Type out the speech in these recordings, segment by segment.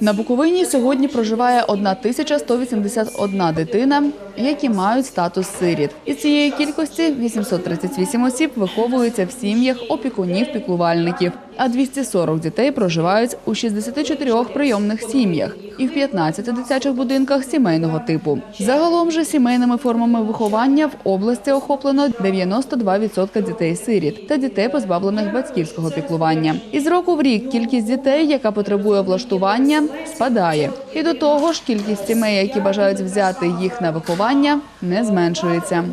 На Буковині сьогодні проживає 1181 дитина, які мають статус сиріт. Із цієї кількості 838 осіб виховуються в сім'ях опікунів-піклувальників, а 240 дітей проживають у 64 прийомних сім'ях і в 15 дитячих будинках сімейного типу. Загалом же сімейними формами виховання в області охоплено 92% дітей-сиріт та дітей, позбавлених батьківського піклування. Із року в рік кількість дітей, яка потребує влаштування, спадає. І до того ж, кількість сімей, які бажають взяти їх на виховання, не зменшується.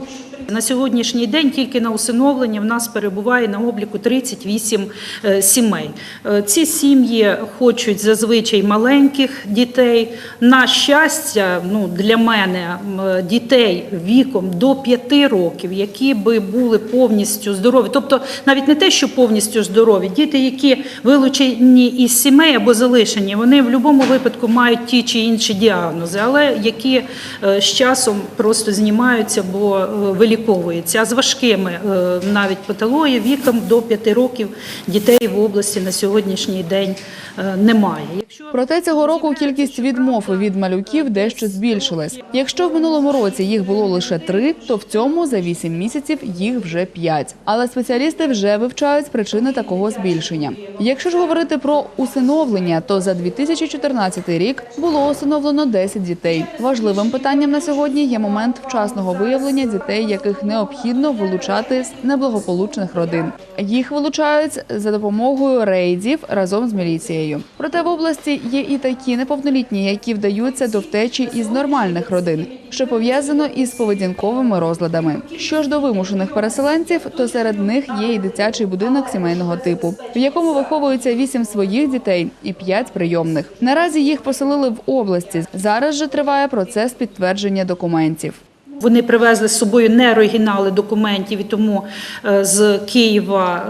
На сьогоднішній день тільки на усиновлення в нас перебуває на обліку 38 е, сімей. Е, Ці сім'ї хочуть зазвичай маленьких дітей. На щастя, ну для мене е, дітей віком до 5 років, які би були повністю здорові, тобто навіть не те, що повністю здорові, діти, які вилучені із сімей або залишені, вони в будь-якому випадку мають ті чи інші діагнози, але які з часом просто знімаються, бо е, виліковуються. А з важкими е, навіть патологією віком до 5 років дітей в області на сьогоднішній день е, немає. Проте цього року кількість відмов від малюків дещо збільшилась. Якщо в минулому році їх було лише три, то в цьому за вісім місяців їх вже п'ять. Але спеціалісти вже вивчають причини такого збільшення. Якщо ж говорити про усиновлення, то за 2014 рік було усиновлено 10 дітей. Важливим питанням на сьогодні є момент вчасного виявлення дітей, яких необхідно вилучати з неблагополучних родин. Їх вилучають за допомогою рейдів разом з міліцією. Проте в області є і такі неповнолітні, які вдаються до втечі із нормальних родин, що пов'язано із поведінковими розладами. Що ж до вимушених переселенців, то серед них є і дитячий будинок сімейного типу, в якому виховуються вісім своїх дітей і п'ять прийомних. Наразі їх поселили в області. Зараз же триває процес підтвердження документів. Вони привезли з собою не оригінали документів, і тому е, з Києва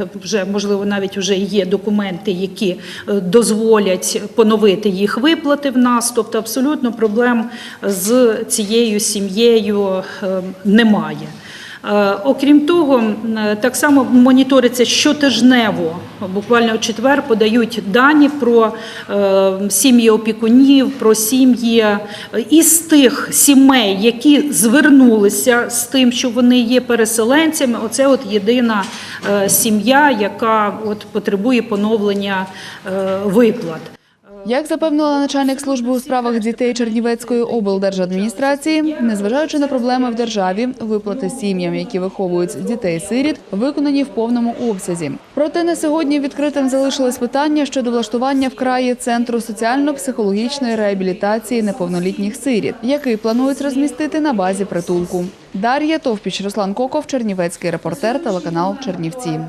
е, вже можливо навіть вже є документи, які е, дозволять поновити їх виплати в нас. Тобто абсолютно проблем з цією сім'єю немає. Е, Окрім того, так само моніториться щотижнево. Буквально в четвер подають дані про е, сім'ї опікунів, про сім'ї е, із тих сімей, які звернулися з тим, що вони є переселенцями. Оце от єдина е, сім'я, яка от потребує поновлення е, виплат. Як запевнила начальник служби у справах дітей Чернівецької облдержадміністрації, незважаючи на проблеми в державі, виплати сім'ям, які виховують дітей-сиріт, виконані в повному обсязі. Проте на сьогодні відкритим залишилось питання щодо влаштування в краї центру соціально-психологічної реабілітації неповнолітніх сиріт, який планують розмістити на базі притулку. Дар'я Товпіч, Руслан Коков, Чернівецький репортер, телеканал Чернівці.